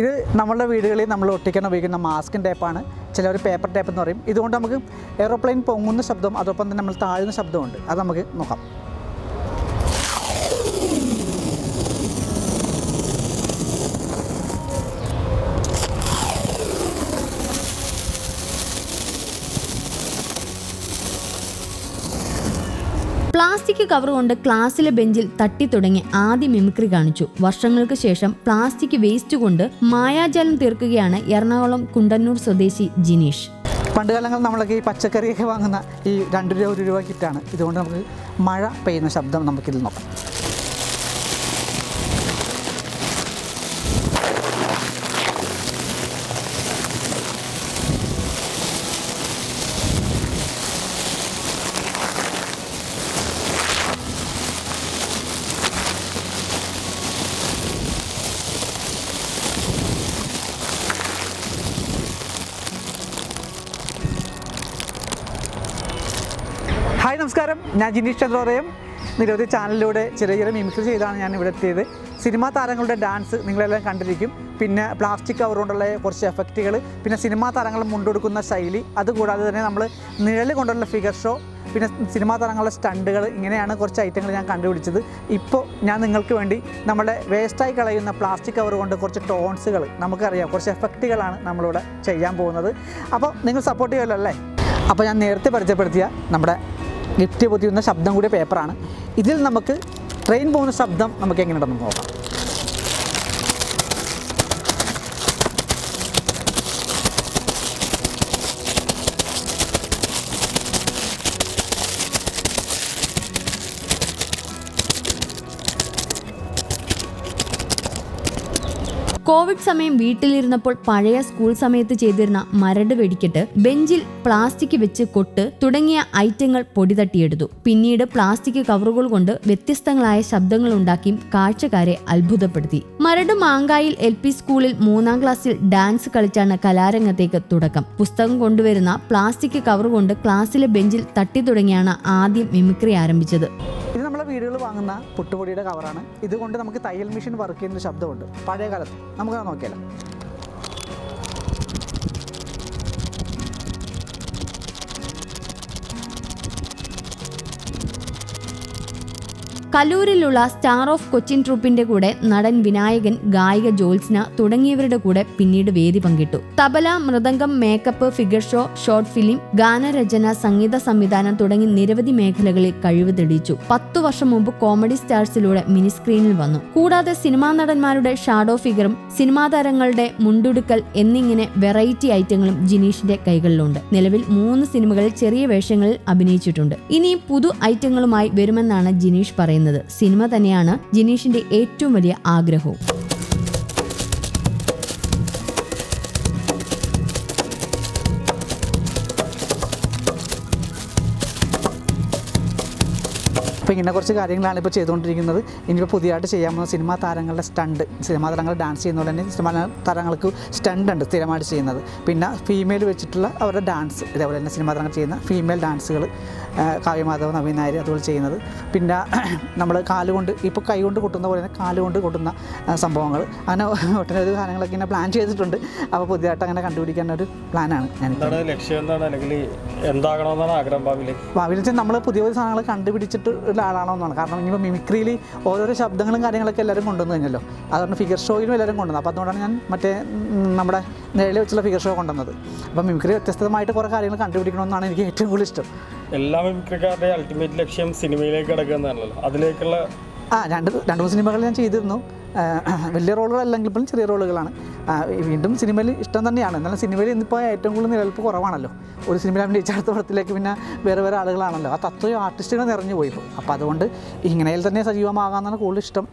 ഇത് നമ്മളുടെ വീടുകളിൽ നമ്മൾ ഒട്ടിക്കാൻ ഉപയോഗിക്കുന്ന മാസ്കിൻ ടേപ്പാണ് ചിലവർ പേപ്പർ ടേപ്പ് എന്ന് പറയും. ഇതുകൊണ്ട് നമുക്ക് എയ്റോപ്ലെയിൻ പൊങ്ങുന്ന ശബ്ദം അതോടൊപ്പം തന്നെ നമ്മൾ താഴുന്ന ശബ്ദമുണ്ട് അത് നമുക്ക് നോക്കാം. പ്ലാസ്റ്റിക് കവർ കൊണ്ട് ക്ലാസ്സിലെ ബെഞ്ചിൽ തട്ടി തുടങ്ങി ആദ്യ മിമിക്രി കാണിച്ചു. വർഷങ്ങൾക്ക് ശേഷം പ്ലാസ്റ്റിക് വേസ്റ്റ് കൊണ്ട് മായാജാലം തീർക്കുകയാണ് എറണാകുളം കുണ്ടന്നൂർ സ്വദേശി ജിനീഷ്. പണ്ട് കാലങ്ങളിൽ നമ്മളൊക്കെ ഈ പച്ചക്കറിയൊക്കെ വാങ്ങുന്ന ഈ രണ്ട് രൂപ ഒരു രൂപ കിറ്റാണ്. ഇതുകൊണ്ട് നമുക്ക് മഴ പെയ്യുന്ന ശബ്ദം നമുക്കിതിൽ നോക്കാം. ഹായ് നമസ്കാരം. ഞാൻ ജിനീഷ് ചന്ദ്രോറയം നിരവധി ചാനലിലൂടെ ചെറിയ ചെറിയ മിമിക്രി ചെയ്താണ് ഞാൻ ഇവിടെ എത്തിയത്. സിനിമാ താരങ്ങളുടെ ഡാൻസ് നിങ്ങളെല്ലാം കണ്ടിരിക്കും. പിന്നെ പ്ലാസ്റ്റിക് കവർ കൊണ്ടുള്ള കുറച്ച് എഫക്റ്റുകൾ പിന്നെ സിനിമാ താരങ്ങൾ മുണ്ടെടുക്കുന്ന ശൈലി. അതുകൂടാതെ തന്നെ നമ്മൾ നിഴൽ കൊണ്ടുള്ള ഫിഗർ ഷോ പിന്നെ സിനിമാ താരങ്ങളുടെ സ്റ്റണ്ടുകൾ ഇങ്ങനെയാണ് കുറച്ച് ഐറ്റങ്ങൾ ഞാൻ കണ്ടുപിടിച്ചത്. ഇപ്പോൾ ഞാൻ നിങ്ങൾക്ക് വേണ്ടി നമ്മുടെ വേസ്റ്റായി കളയുന്ന പ്ലാസ്റ്റിക് കവർ കൊണ്ട് കുറച്ച് ടോൺസുകൾ നമുക്കറിയാം. കുറച്ച് എഫക്റ്റുകളാണ് നമ്മളിവിടെ ചെയ്യാൻ പോകുന്നത്. അപ്പോൾ നിങ്ങൾ സപ്പോർട്ട് ചെയ്യുമല്ലോ അല്ലേ? അപ്പോൾ ഞാൻ നേരത്തെ പരിചയപ്പെടുത്തിയ നമ്മുടെ ഗിഫ്റ്റ് പൊതിയുന്ന ശബ്ദം കൂടിയ പേപ്പറാണ് ഇതിൽ നമുക്ക് ട്രെയിൻ പോകുന്ന ശബ്ദം നമുക്ക് എങ്ങനെ എങ്ങനെയുണ്ടെന്ന് നോക്കാം. കോവിഡ് സമയം വീട്ടിലിരുന്നപ്പോൾ പഴയ സ്കൂൾ സമയത്ത് ചെയ്തിരുന്ന മരട് വെടിക്കെട്ട് ബെഞ്ചിൽ പ്ലാസ്റ്റിക് വെച്ച് കൊട്ട് തുടങ്ങിയ ഐറ്റങ്ങൾ പൊടി തട്ടിയെടുത്തു. പിന്നീട് പ്ലാസ്റ്റിക് കവറുകൾ കൊണ്ട് വ്യത്യസ്തങ്ങളായ ശബ്ദങ്ങൾ ഉണ്ടാക്കിയും കാഴ്ചക്കാരെ അത്ഭുതപ്പെടുത്തി. മരട് മാങ്കായിൽ എൽ പി സ്കൂളിൽ മൂന്നാം ക്ലാസ്സിൽ ഡാൻസ് കളിച്ചാണ് കലാരംഗത്തേക്ക് തുടക്കം. പുസ്തകം കൊണ്ടുവരുന്ന പ്ലാസ്റ്റിക് കവർ കൊണ്ട് ക്ലാസ്സിലെ ബെഞ്ചിൽ തട്ടി തുടങ്ങിയാണ് ആദ്യം മിമിക്രി ആരംഭിച്ചത്. ഇത് വാങ്ങുന്ന പുട്ടുപൊടിയുടെ കവറാണ് ഇതുകൊണ്ട് നമുക്ക് തയ്യൽ മെഷീൻ വർക്ക് ചെയ്യുന്ന ശബ്ദമുണ്ട്. പഴയ കാലത്ത് നമുക്കത് നോക്കിയാലോ. കലൂരിലുള്ള സ്റ്റാർ ഓഫ് കൊച്ചിൻ ട്രൂപ്പിന്റെ കൂടെ നടൻ വിനായകൻ ഗായിക ജോത്സ്ന തുടങ്ങിയവരുടെ കൂടെ പിന്നീട് വേദി പങ്കിട്ടു. Tabla mridangam makeup figure show short film ഗാനരചന സംഗീത സംവിധാനം തുടങ്ങി നിരവധി മേഖലകളിൽ കഴിവ് തെളിയിച്ചു. പത്തു വർഷം മുമ്പ് കോമഡി സ്റ്റാർസിലൂടെ മിനി സ്ക്രീനിൽ വന്നു. കൂടാതെ സിനിമാ നടന്മാരുടെ ഷാഡോ ഫിഗറും സിനിമാ താരങ്ങളുടെ മുണ്ടുടുക്കൽ എന്നിങ്ങനെ വെറൈറ്റി ഐറ്റങ്ങളും ജിനീഷിന്റെ കൈകളിലുണ്ട്. നിലവിൽ മൂന്ന് സിനിമകളിൽ ചെറിയ വേഷങ്ങളിൽ അഭിനയിച്ചിട്ടുണ്ട്. ഇനിയും പുതു ഐറ്റങ്ങളുമായി വരുമെന്നാണ് ജിനീഷ് പറയുന്നത്. സിനിമ തന്നെയാണ് ജിനീഷിന്റെ ഏറ്റവും വലിയ ആഗ്രഹവും. അപ്പോൾ ഇങ്ങനെ കുറച്ച് കാര്യങ്ങളാണ് ഇപ്പോൾ ചെയ്തുകൊണ്ടിരിക്കുന്നത്. ഇനിയിപ്പോൾ പുതിയതായിട്ട് ചെയ്യാൻ പോകുന്ന സിനിമാ താരങ്ങളുടെ സ്റ്റണ്ട് സിനിമാ താരങ്ങൾ ഡാൻസ് ചെയ്യുന്നതുകൊണ്ട് തന്നെ സിനിമാ താരങ്ങൾക്ക് സ്റ്റണ്ട് ഉണ്ട് സ്ഥിരമായിട്ട് ചെയ്യുന്നത്. പിന്നെ ഫീമെയിൽ വെച്ചിട്ടുള്ള അവരുടെ ഡാൻസ് ഇതേപോലെ തന്നെ സിനിമാ താരങ്ങൾ ചെയ്യുന്ന ഫീമെയിൽ ഡാൻസുകൾ കാവ്യമാധവ് നവീൻ നായർ അതുപോലെ ചെയ്യുന്നത്. പിന്നെ നമ്മൾ കാലുകൊണ്ട് ഇപ്പോൾ കൈ കൊണ്ട് കൊട്ടുന്ന പോലെ തന്നെ കാലുകൊണ്ട് കൊട്ടുന്ന സംഭവങ്ങൾ. അങ്ങനെ ഒട്ടനവധി സാധനങ്ങളൊക്കെ ഇങ്ങനെ പ്ലാൻ ചെയ്തിട്ടുണ്ട്. അപ്പോൾ പുതിയതായിട്ട് അങ്ങനെ കണ്ടുപിടിക്കാൻ ഒരു പ്ലാനാണ് ഞാൻ ലക്ഷ്യം എന്താണ് അല്ലെങ്കിൽ എന്താകണമെന്നാണ് ആഗ്രഹം ഭാവിയിൽ ഭാവിയിൽ വെച്ചാൽ നമ്മൾ പുതിയ പുതിയ സാധനങ്ങൾ കണ്ടുപിടിച്ചിട്ട് ഉള്ള ആളാണോ എന്നാണ്. കാരണം ഇനിയിപ്പോൾ മിമിക്രിയിൽ ഓരോരോ ശബ്ദങ്ങളും കാര്യങ്ങളൊക്കെ എല്ലാവരും കൊണ്ടുവന്നു കഴിഞ്ഞല്ലോ. അതുകൊണ്ട് ഫിഗർ ഷോയിലും എല്ലാവരും കൊണ്ടുവന്നു. അപ്പോൾ അതുകൊണ്ടാണ് ഞാൻ മറ്റേ നമ്മുടെ നിഴലിൽ വെച്ചുള്ള ഫിഗർ ഷോ കൊണ്ടുവന്നത്. അപ്പോൾ മിമിക്രി വ്യത്യസ്തമായിട്ട് കുറേ കാര്യങ്ങൾ കണ്ടുപിടിക്കണമെന്നാണ് എനിക്ക് ഏറ്റവും കൂടുതൽ ഇഷ്ടം. എല്ലാ മിമിക്രിക്കാരുടെ അൾട്ടിമേറ്റ് ലക്ഷ്യം സിനിമയിലേക്ക് കിടക്കുക എന്നാണല്ലോ അതിലേക്കുള്ള ആ രണ്ട് രണ്ട് മൂന്ന് സിനിമകൾ ഞാൻ ചെയ്തിരുന്നു. വലിയ റോളുകളല്ലെങ്കിൽ പോലും ചെറിയ റോളുകളാണ്. വീണ്ടും സിനിമയിൽ ഇഷ്ടം തന്നെയാണ്. എന്നാലും സിനിമയിൽ ഇന്നിപ്പോൾ ഏറ്റവും കൂടുതൽ നിലനിൽപ്പ് കുറവാണല്ലോ. ഒരു സിനിമയിൽ അഭിനയിച്ച അടുത്ത പടത്തിലേക്ക് പിന്നെ വേറെ വേറെ ആളുകളാണല്ലോ. ആ തത്വം ആർട്ടിസ്റ്റുകൾ നിറഞ്ഞു പോയി. ഇപ്പോൾ അപ്പോൾ അതുകൊണ്ട് ഇങ്ങനെയിൽ തന്നെ സജീവമാകാമെന്നാണ് കൂടുതൽ ഇഷ്ടം.